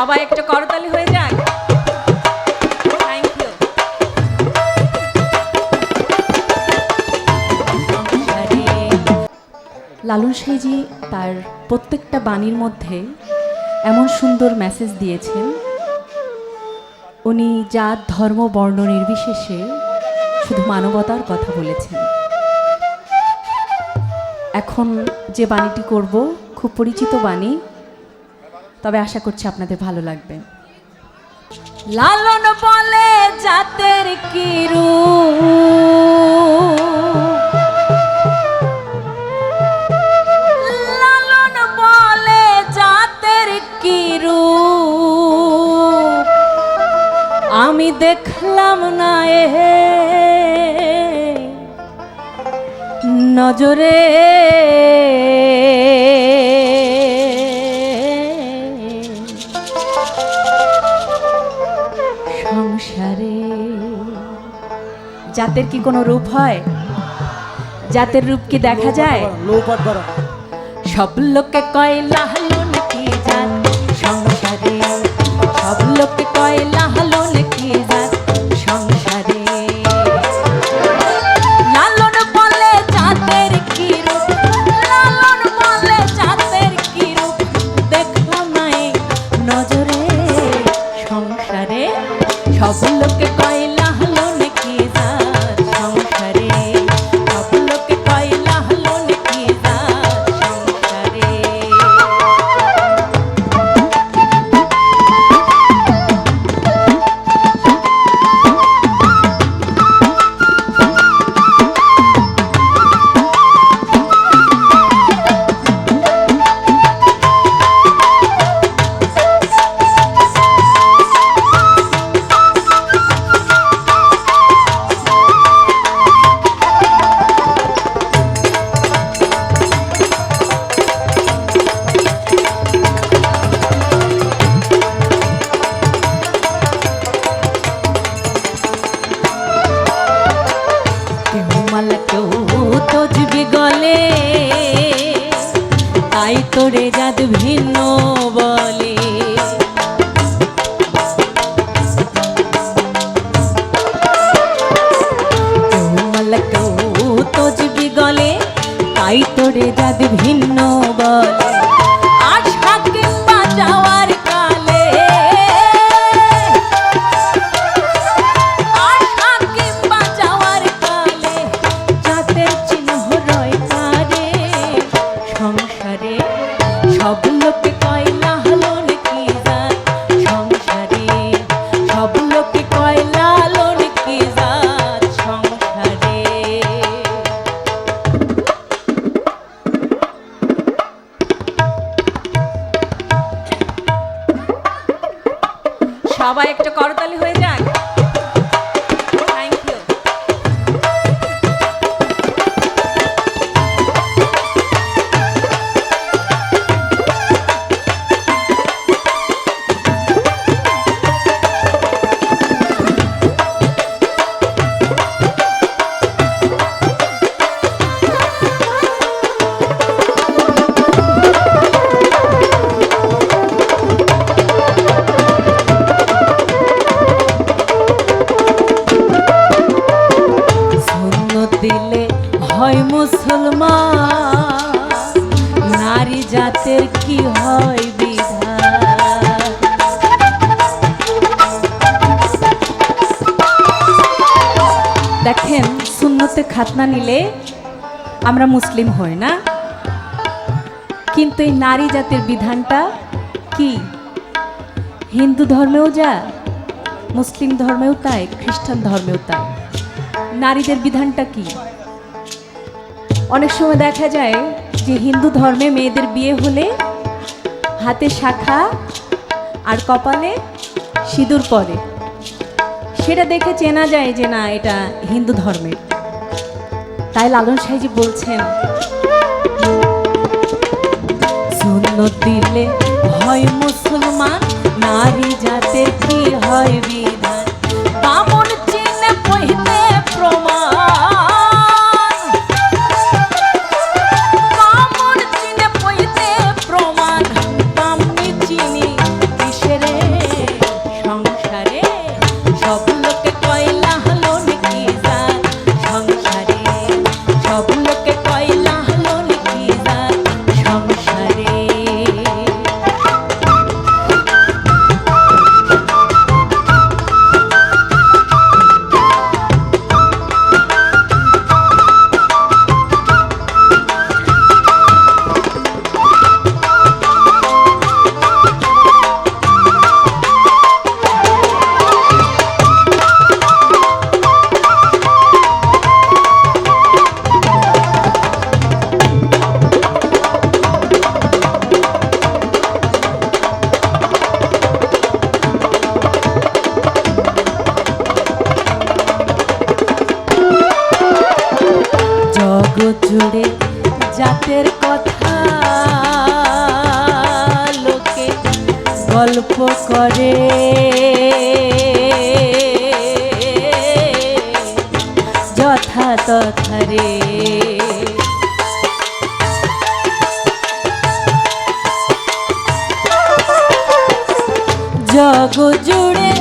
সবাই একটু করতালি হয়ে যাক। ইউ লালন সাইজি তার প্রত্যেকটা বাণীর মধ্যে এমন সুন্দর মেসেজ দিয়েছেন। উনি জাত ধর্ম, বর্ণ নির্বিশেষে শুধু মানবতার কথা বলেছেন। এখন যে বাণীটি করব, খুব পরিচিত বাণী তবে আশা করছি আপনাদের ভালো লাগবে। লালন বলে জাতের কিরু লালন বলে জাতের কিরু আমি দেখলাম না এ নজরে। জাতের কি কোনো রূপ হয়? জাতের রূপ কি দেখা যায়? সব লোকে কয় তাই তোরে সবাই একটা করতালি হয়ে যাক খাতনা নিলে আমরা মুসলিম হই না। কিন্তু এই নারী জাতের বিধানটা কি? হিন্দু ধর্মেও যা, মুসলিম ধর্মেও তাই, খ্রিস্টান ধর্মেও তাই। নারীদের বিধানটা কি? অনেক সময় দেখা যায় যে হিন্দু ধর্মে মেয়েদের বিয়ে হলে হাতে শাখা আর কপালে সিঁদুর পরে। সেটা দেখে চেনা যায় যে না, এটা হিন্দু ধর্মের। তাই লালন সাহেজি বলছেন। সুন্নত দিলে হয় মুসলমান, নারী জাতের কি হয় বিধান? বামন চিহ্নে প্রমাণ গল্প করে। যথা তথারে জগ জুড়ে